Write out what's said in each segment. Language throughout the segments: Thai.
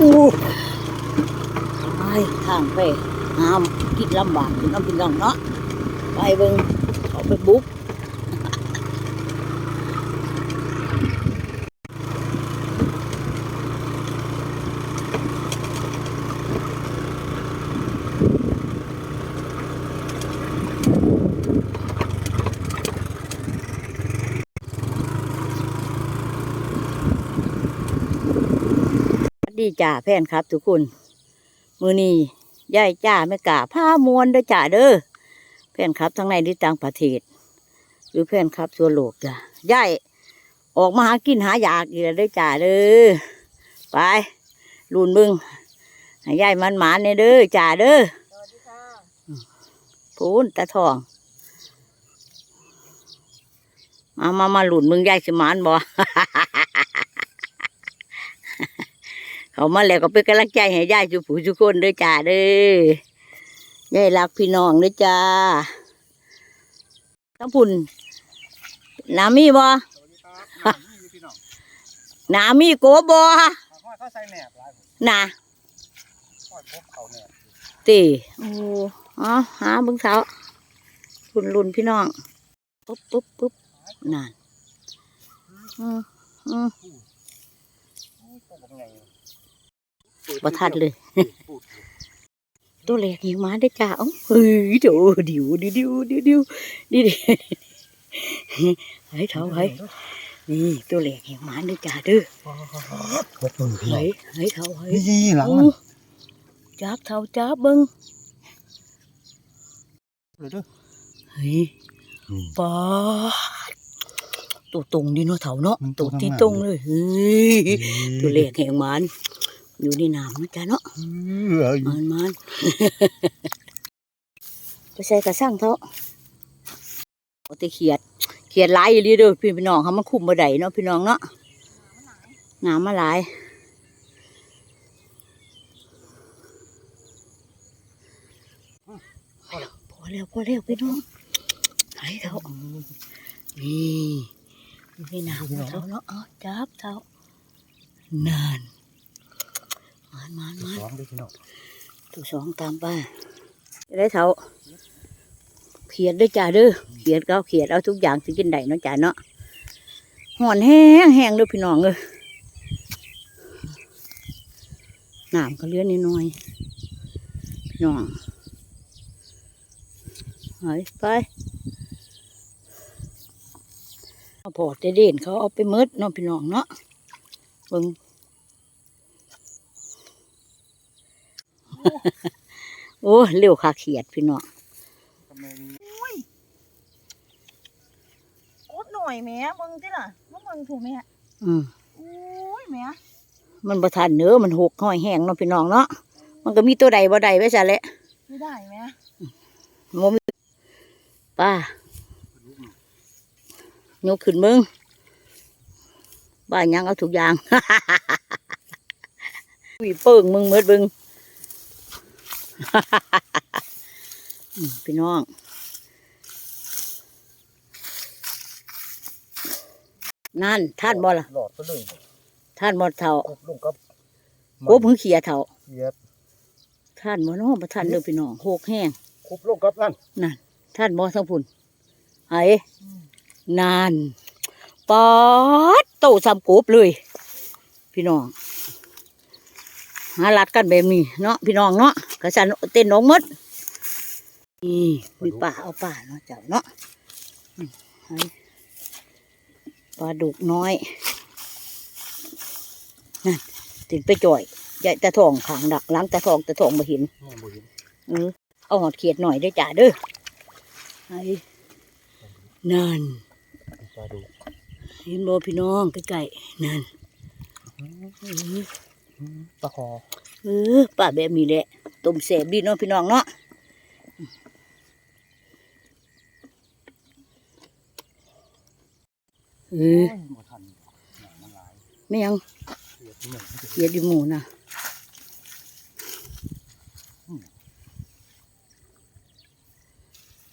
ปูไอ้ทางไปหามกิดลำบากน้องพี่น้องเนาะ ไปเบิ่งเขาไปบุ๊ก ดีจ่าแฟนครับ ทุกคน มือนี้ยายจ่าไม่กล้าผ้ามวนเด้อจ่าเด้อแฟนครับทั้งในหรือต่างประเทศ หรือแฟนครับทั่วโลกจ้ะยายออกมาหากินหาอยากอีกแล้วเด้อจ่าเด้อไปลุนมึงให้ยายมันหมานเนี่ยเด้อจ่าเด้อสวัสดีค่ะพูนตาทองมามามาหลุนมึงยายสิมานบ่ เขามาแล้วก็เป็นกำลังใจให้ยายจุผู้ทุกคนด้วยจ้าเด้อยายรักพี่น้องด้วยจ้าทั้งพุ่นน้ำมีบ่สวัสดีครับนี่อยู่พี่น้องน้ำมีโกบ่มาห้อยเข้าใส่แหนบหลายผมน่ะห้อยพบเขาแหนบตีโอ้อ๋อหาเบิ่งเท้าลุนลุนพี่น้องปุ๊บปุ๊บปุ๊บนั่นอืมอืม บ่ทันเลยพูดตัวเล็กยิงมาได้อจ้าเอ้าเฮ้ยเดี๋ยวเดี๋ยวเดี๋ยวเดี๋ยวเดี๋ยวเดี๋ยวเดี๋ยวเฮ้ยเท้าเฮ้ยนี่ตัวเล็กยิงมาได้อจ้าเด้อพบมึงพี่น้อเฮ้งยเฮ้ยเท้าเฮ้ยนี่หลังมันอู้จับเท้าจับเบิ้งเลยเด้อเฮ้ยปาดตัวตรงดีเนาะเท้าเนาะตัวที่ตรงเลยเฮ้ยตัวเล็กแห่งมัน อยู่ในน้ำนะจ้าเนาะเออมันมันไปใส่กระสังเถอะเอาแตะเขียด เขียดหลายอยู่ดีเด้อพี่พี่น้องเขามันคุมบ่ได้เนาะพี่น้องเนาะน้ำมาหลายพอแล้วพอแล้วพอแล้วพี่น้องไหเถอะนี่อยู่ในน้ำเถอะเนาะเอาจับเถอะนาน มันมันมันสองด้วยพี่น้องตัวสองตามป้าจะได้เท่าเขียดด้วยจ้าเด้อเขียดก็เอาเขียดเอาทุกอย่างที่กินได้เนาะจ้าเนาะห่อนแห้งแห้งเด้อพี่น้องเลยน้ำก็เลื่อนนิดหน่อยๆพี่น้องเฮ้ยไปเอาพอจะเด่นเขาเอาไปหมืดเนาะพี่น้องเนาะเบิ่ง โอ้เร็วขาเขียดพี่น้องกำลังกดหน่อยแหม่มึงที่ล่ะมึงมึงถูกไหมฮะอืมโอ้ยแหม่มันประทานเนื้อมันหกห้อยแห้งเนาะพี่น้องเนาะมันก็มีตัวใดบ่ใดไว้ซะแหละไม่ได้แหม่งมป้ายกขึ้นมึงบ้านยังเอาทุกอย่างวีเปิงมึงเมืดบึงอืม พี่น้องนั่นท่านบ่ล่ะหลอดก็เลยท่านบ่เท่ากบลงกับโกบมึงเขียเท่าเยียดท่านบ่เน้องบ่ท่านเด้อพี่น้องโหกแห้งคุบลงกับนั่นนั่นท่านบ่ทั้งพุ่นไห้นานปอดโตซ้ำกบเลย พี่น้องหาลัดกันแบบนี้เนาะพี่น้องเนาะ กระสันเต้นน้องมดนี่มีป่าเอาป่าเนาะเจ้าเนาะอืมไห้ปลาดุกน้อยนั่นถึงไปจ่อยใหญ่ตะทองขางดักล้างตะทองตะทองมาเห็นแม่บ่เห็นเออเอาหอดเขียดหน่อยด้วยจ้าเด้อไอ้นั่นปลาดุกเห็นบ่พี่น้องใกล้ๆนั่นเออปลาคอเออป้าแบบนี้แหละ ต้มแสบดีเนาะพี่น้องเนาะเออโอ้ยบ่ทันหนังมันหลายไม่ยังเยียดที่หนึ่งมันจะเขียดอยู่หมูนะ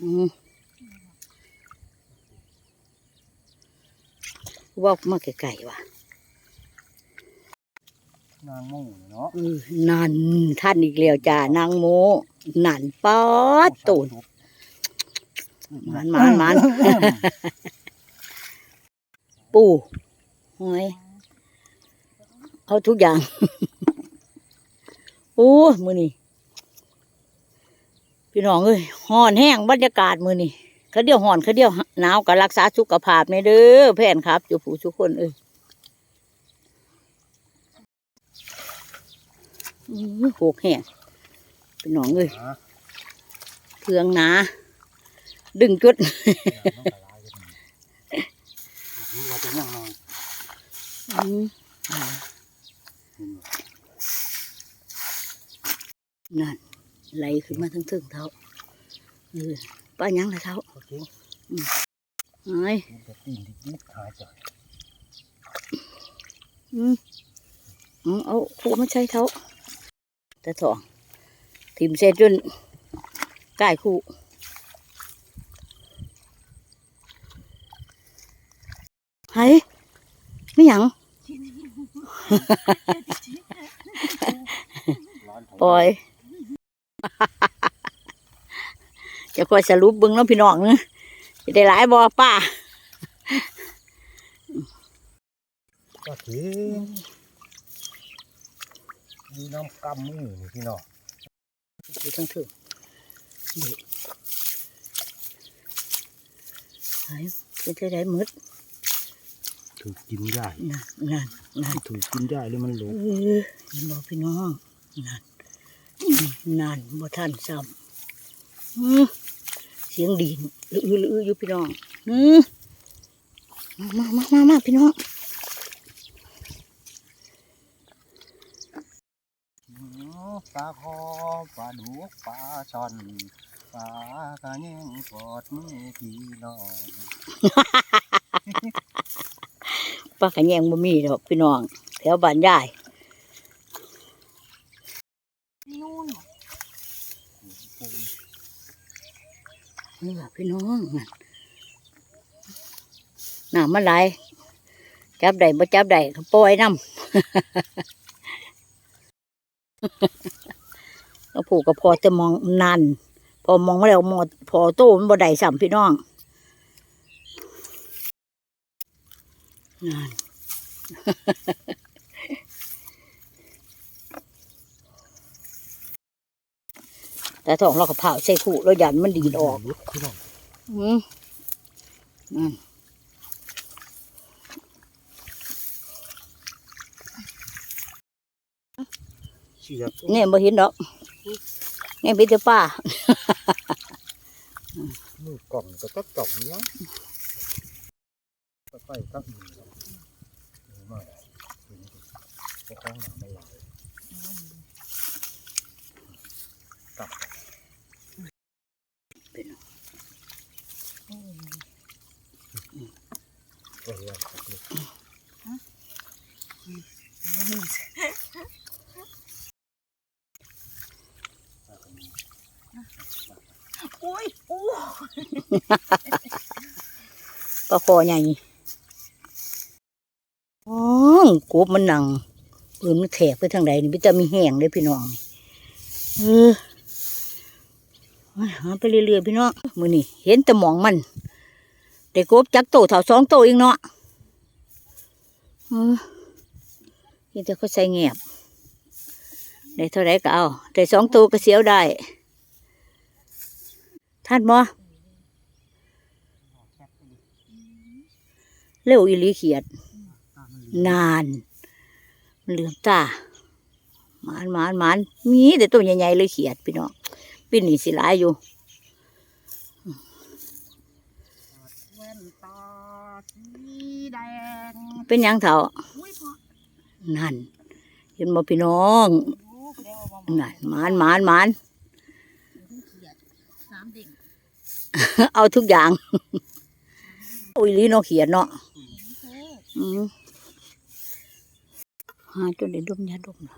อืมว่ามาไกลๆว่ะ นางโม่เนาะเออนั่นท่านอีกแล้วจ้านางโมนั่นป๊อดตูนหมานหมานหมานปูหอยเอาทุกอย่างโอ้มือนี่พี่น้องเอ้ยห่อนแห้งบรรยากาศมือนี่เขาเดียวห่อนเขาเดียวหนาวก็รักษาสุขภาพในเด้อแพนครับอยู่ผู้ทุกคนเอ้ยอื้อ โหกแห้งพี่น้องเอ้ยฮะเครื่องหนา ดึงจุดน้องกระลายกันนี่ว่าจะนั่งนอนอืมเห็นบ่นั่นไหลขึ้นมาทั้งถึงเท้าเออป้ายังละเท้าโอเคไอ้ยมันจะตีนดิบๆหายใจอืมเอาเอาคู่มาใช้เท้า แต่สองทิมเสร็จจนใกล้คู่ไห้ไม่หยังร้านของปล่อย จะคอยสรุปเบึงเน้องพี่น้องเนอะจะได้หลายบอป้า ก็ถึง มีน้ำกำมือนี่พี่น้องอยู่ทั้งถึงนี่หายเป็นจะได้หมดถูกกินได้นั่นนั่นนั่นถูกกินได้เลยมันหลเองอเห็นบอกพี่น้องนั่นนั่นบ่ทันซ้ำอือเสียงดีนลือลืออยู่พี่น้องอือมามามามาพี่น้อง ปลาคอปลาดุกปลาช่อนปลากระแยงกอดมือพี่น้องปลาขะแยงบ่มีดอกพี่น้องแถวบ้านยายนู่นนี่ล่ะพี่น้องน้ำมันไหลายจับได้บ่จับได้ปล่อยน้ำ ก็ผูกก็พอจะมองนานพอมองมาแล้วมองพอโตมันบ่ได้สัมพี่น้องนั่นแต่ท้องเราก็เผาใส่ขู่เราหยันมันดีดออกพี่น้องอืมอืมเสียบเนี่ยบ่เห็นดอก เนี่ยพี่เจ้าป้ามือกล่องก็ก็กล่องเนี้ยไปไปตั้งอีกแล้วนี่มาได้ดูนี่ดิเจ้างหนังมันหลายกลับไปเรียนครับลูก อุ้ยอู้ ปลาคอใหญ่อ๋อกบมันหนังปืนมันแถกไปทางใดนี่พี่จะมีแห้งเลยพี่น้องนี่เออหาไปเรื่อยๆพี่น้องมือนี่เห็นแต่หมองมันแต่กบจักโตเท่าสองโตเองเนาะเออเห็นแต่เขาใส่แงบได้เท่าไรก็เอาได้สองตัวก็เสียวได้ท่านบ่ เร็วอีหลีเขียด นานมันเหลือมตาหมานหมานหมานมีแต่ตัวใหญ่ๆเลยเขียดพี่น้องปีนี้สิหลายอยู่แว่นตาสีแดงเป็นหยังเถาอุ้ยพอนั่นเห็นบ่พี่น้องรู้แสดงว่าบ่นั่นหมานหมานหมานเขียดน้ำดิ่งเอาทุกอย่าง โอ้ยลีเนาะเขียดเนาะเธออืม หาจนได้ดมยาดมล่ะ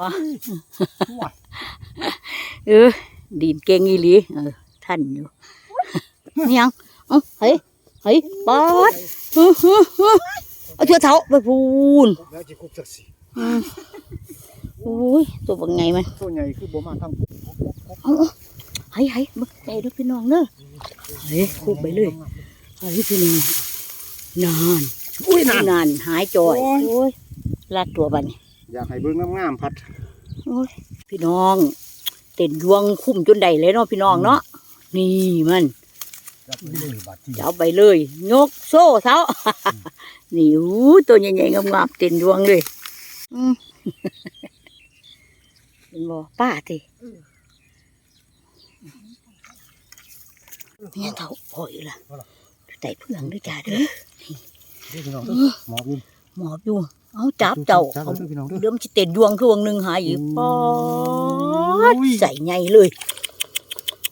ว้ายเออดีดเก่งอีหลีเออท่านอยู่ยังเอ้าเฮ้ยเฮ้ยปอดฮึฮึฮึเอาเชือกเท้าไปพูนแล้วจะคุบสักสิอืมโอ้ยตัวบังไงมันตัวใหญ่คือบ่มาทาง เอาเอาให้ให้บักใจเด้วยพี่น้องเด้อเฮ้ยคุบไปเลยเฮ้ยพี่น้องนานอุ้ยนานนานหายจอยโอ้ยโอ้ยลัดตัวบัดนอยากให้เบิ่งงามๆพัดโอ้ยพี่น้องเต็นดวงคุ้มจนใดเลยเนาะพี่น้องเนาะนี่มันจับเลยบาดที่จะเอาไปเลยยกโซ่เท้านี่อู้ตัวใหญ่ๆงามๆเต็นดวงเลยอืมเป็นบ่ป้าติ เมียเท่าพออยู่ละใส่เพื่องด้วยจ้าเด้อเด้อพี่น้องเด้อหมอบินหมอบอยู่เอาจับเจ้าจับเอาเด้อพี่น้องเด้อเดิมจะเต็นดวงคือวงหนึ่งหายอีกโอ้ป๊อดยใส่ใหญ่เลย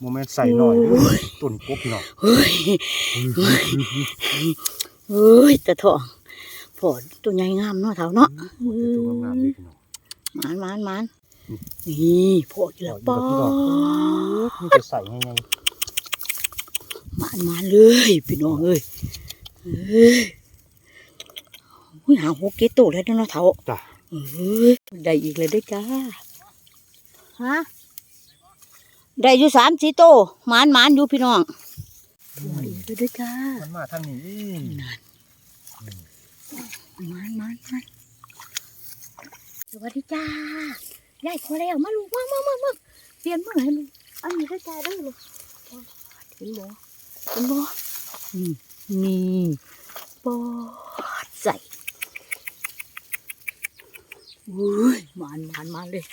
โมเมนต์ใส่หน่อยเด้อต้นกบพี่น้องเฮ้ยเฮ้ยตะทองผอตัวใหญ่งามเนาะเท่าเนาะตัวงามๆเลยพี่น้องหมานหมานหมานนี่พออยู่แล้วปป๊อพี่น้องดนี่จะใส่ยังไงห มานหมานเลยพี่น้องเอ้ยเอ้ยอุ้ยหาหกเกตโตแล้วเนาะเท่าจ้ะเอ้ยได้อีกเลยเด้วยจ้าฮะได้อยู่สามสี่โตหมานหมานอยู่พี่น้องได้อีกเลยเด้วยจ้ามันมาทางนี้หมานหมานหมานสวัสดีจ้ายายขอแล้วมาลูกมามามามาเปลี่ยนมาไหนลูกอันนี้เด้วยจ้าได้อลูกเห็นบ่ เห็นบ่นี่นี่ปอดใส่อุ้ยหมานหมานหมานเลย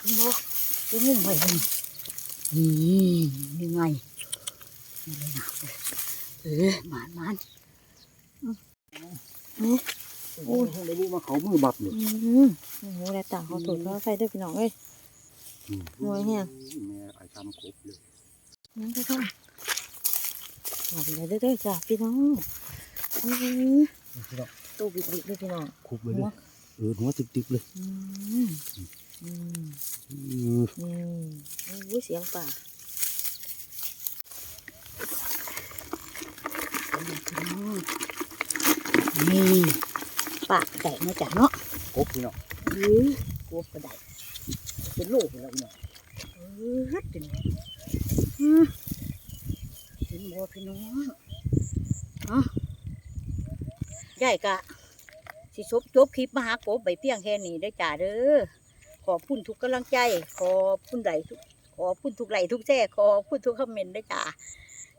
เห็นบ่ไปงุ่มไว้เลยนี่ยังไงนี่เลยนะเออหมานหมานโอ้ยเลยรู้ว่าเขามือบับเลยอืมโอ้โหแล้วต่างเขาถูกเขาใส่ด้วยพี่น้องเอ้ย โอ้ยเนี่ยแม่ไอ้ทำกบเลยนั่นก็ต้องบอกเลยเด้อๆจ้ะพี่น้องอือพี่น้องตู้บิดๆด้วยพี่น้องคุบเลยเลยเออหัวติ๊กๆเลยอืมอืมเอออืมโอ้ยเสียงป่านี่ปากแตกนะจ๊ะเนาะกบพี่น้องเออกลัวกระได เป็นโลกแล้วเนาะเออฮัดเป็นไงอืมเห็นบ่พี่น้องเอะยายกะสิจบจบคลิปมาหากบใบเพียงแค่นี้ได้อจ้าเด้อขอบคุณทุกกำลังใจ ขอบคุณไหลทุกขอบคุณทุกไหลทุกแจ้ขอบคุณทุกคอมเมนต์ได้อจ้า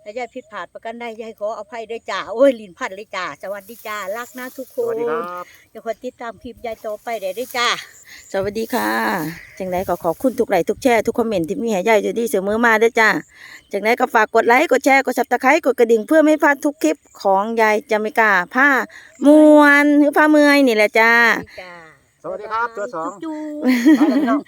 ถ้ายายผิดพลาดประกันได้ยายขออภัยด้วยจ้าโอ้ยลินพันเลยจ้าสวัสดีจ้ารักนะทุกคสวัสนดีครับเดี๋ยวคนติดตามคลิปยายต่อไปเดี๋ยวได้จ้า สวัสดีค่ะ จังไดก็ขอบคุณทุกไลค์ทุกแชร์ทุกคอมเมนต์ที่มีให้ยายจะดีเสมอมาเด้อจ้าจังไดก็ฝากกดไลค์กดแชร์กดซับสไครต์กดกระดิ่งเพื่อไม่พลาดทุกคลิปของยายจามิกาผ้ามวนหรือผ้าเมื่อยนี่แหละจ้า จ้าสวัสดีครับตัวสอง จุ๊บมาเลยพี่น้อง